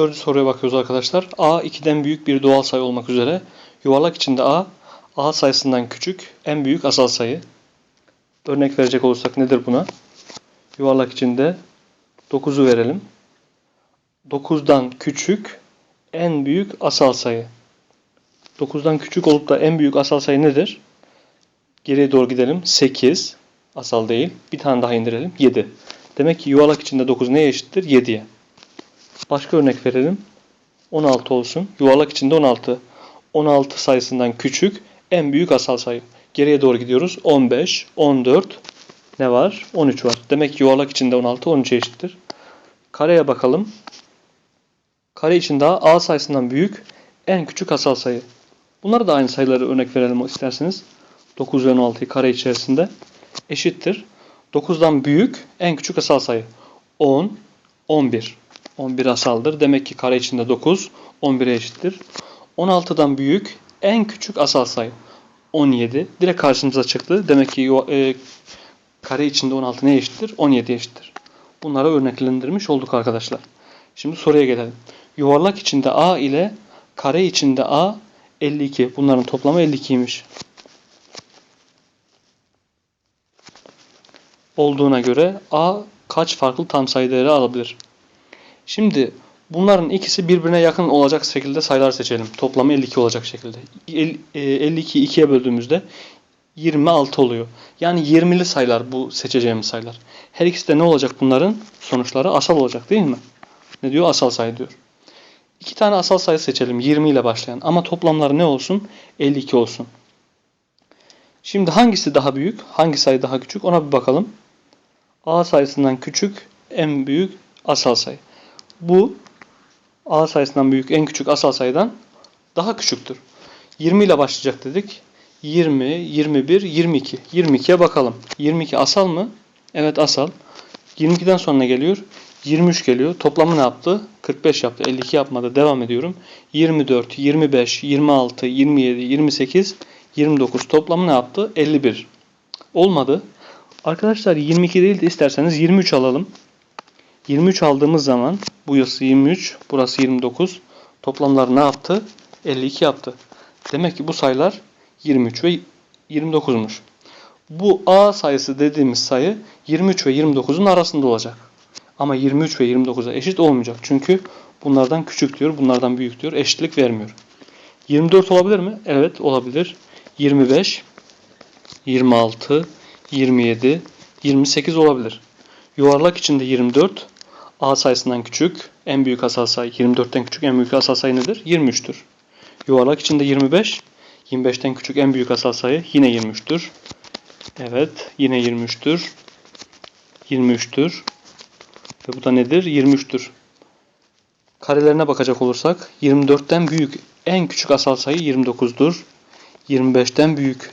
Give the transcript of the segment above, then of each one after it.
Dördüncü soruya bakıyoruz arkadaşlar. A 2'den büyük bir doğal sayı olmak üzere yuvarlak içinde A, A sayısından küçük en büyük asal sayı. Örnek verecek olursak nedir buna? Yuvarlak içinde 9'u verelim. 9'dan küçük en büyük asal sayı. 9'dan küçük olup da en büyük asal sayı nedir? Geriye doğru gidelim. 8 asal değil. Bir tane daha indirelim. 7. Demek ki yuvarlak içinde 9 neye eşittir? 7'ye. Başka örnek verelim. 16 olsun. Yuvarlak içinde 16. 16 sayısından küçük en büyük asal sayı. Geriye doğru gidiyoruz. 15, 14 ne var? 13 var. Demek ki yuvarlak içinde 16 13'e eşittir. Kareye bakalım. Kare içinde A, sayısından büyük en küçük asal sayı. Bunları da aynı sayıları örnek verelim isterseniz. 9 ve 16'yı kare içerisinde eşittir. 9'dan büyük en küçük asal sayı. 10, 11. 11 asaldır. Demek ki kare içinde 9 11'e eşittir. 16'dan büyük en küçük asal sayı 17. Direkt karşımıza çıktı. Demek ki e, kare içinde 16 ne eşittir? 17 eşittir. Bunlara örneklendirmiş olduk arkadaşlar. Şimdi soruya gelelim. Yuvarlak içinde A ile kare içinde A 52. Bunların toplamı 52'ymiş. Olduğuna göre A kaç farklı tam sayı değeri alabilir? Şimdi bunların ikisi birbirine yakın olacak şekilde sayılar seçelim. Toplamı 52 olacak şekilde. 52'yi 2'ye böldüğümüzde 26 oluyor. Yani 20'li sayılar bu seçeceğimiz sayılar. Her ikisi de ne olacak bunların? Sonuçları asal olacak değil mi? Ne diyor? Asal sayı diyor. İki tane asal sayı seçelim 20 ile başlayan ama toplamları ne olsun? 52 olsun. Şimdi hangisi daha büyük? Hangi sayı daha küçük? Ona bir bakalım. A sayısından küçük en büyük asal sayı. Bu A sayısından büyük en küçük asal sayıdan daha küçüktür. 20 ile başlayacak dedik. 20, 21, 22. 22'ye bakalım. 22 asal mı? Evet asal. 22'den sonra ne geliyor? 23 geliyor. Toplamı ne yaptı? 45 yaptı. 52 yapmadı. Devam ediyorum. 24, 25, 26, 27, 28, 29. Toplamı ne yaptı? 51. Olmadı. Arkadaşlar 22 değil de isterseniz 23 alalım. 23 aldığımız zaman bu burası 23, burası 29. Toplamlar ne yaptı? 52 yaptı. Demek ki bu sayılar 23 ve 29'muş. Bu A sayısı dediğimiz sayı 23 ve 29'un arasında olacak. Ama 23 ve 29'a eşit olmayacak. Çünkü bunlardan küçük diyor, bunlardan büyük diyor. Eşitlik vermiyor. 24 olabilir mi? Evet olabilir. 25, 26, 27, 28 olabilir. Yuvarlak içinde 24, A sayısından küçük, en büyük asal sayı 24'ten küçük en büyük asal sayı nedir? 23'tür. Yuvarlak içinde 25, 25'ten küçük en büyük asal sayı yine 23'tür. Evet, yine 23'tür. 23'tür. Ve bu da nedir? 23'tür. Karelerine bakacak olursak 24'ten büyük en küçük asal sayı 29'dur. 25'ten büyük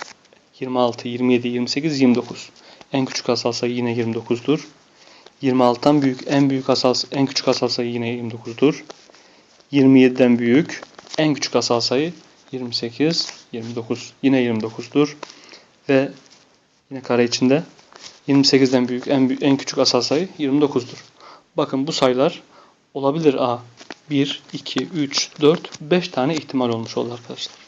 26, 27, 28, 29. En küçük asal sayı yine 29'dur. 26'dan büyük en büyük asal en küçük asal sayı yine 29'dur. 27'den büyük en küçük asal sayı 28, 29. Yine 29'dur. Ve yine kare içinde 28'den büyük en, büyük, en küçük asal sayı 29'dur. Bakın bu sayılar olabilir A. 1, 2, 3, 4, 5 tane ihtimal olmuş oldu arkadaşlar.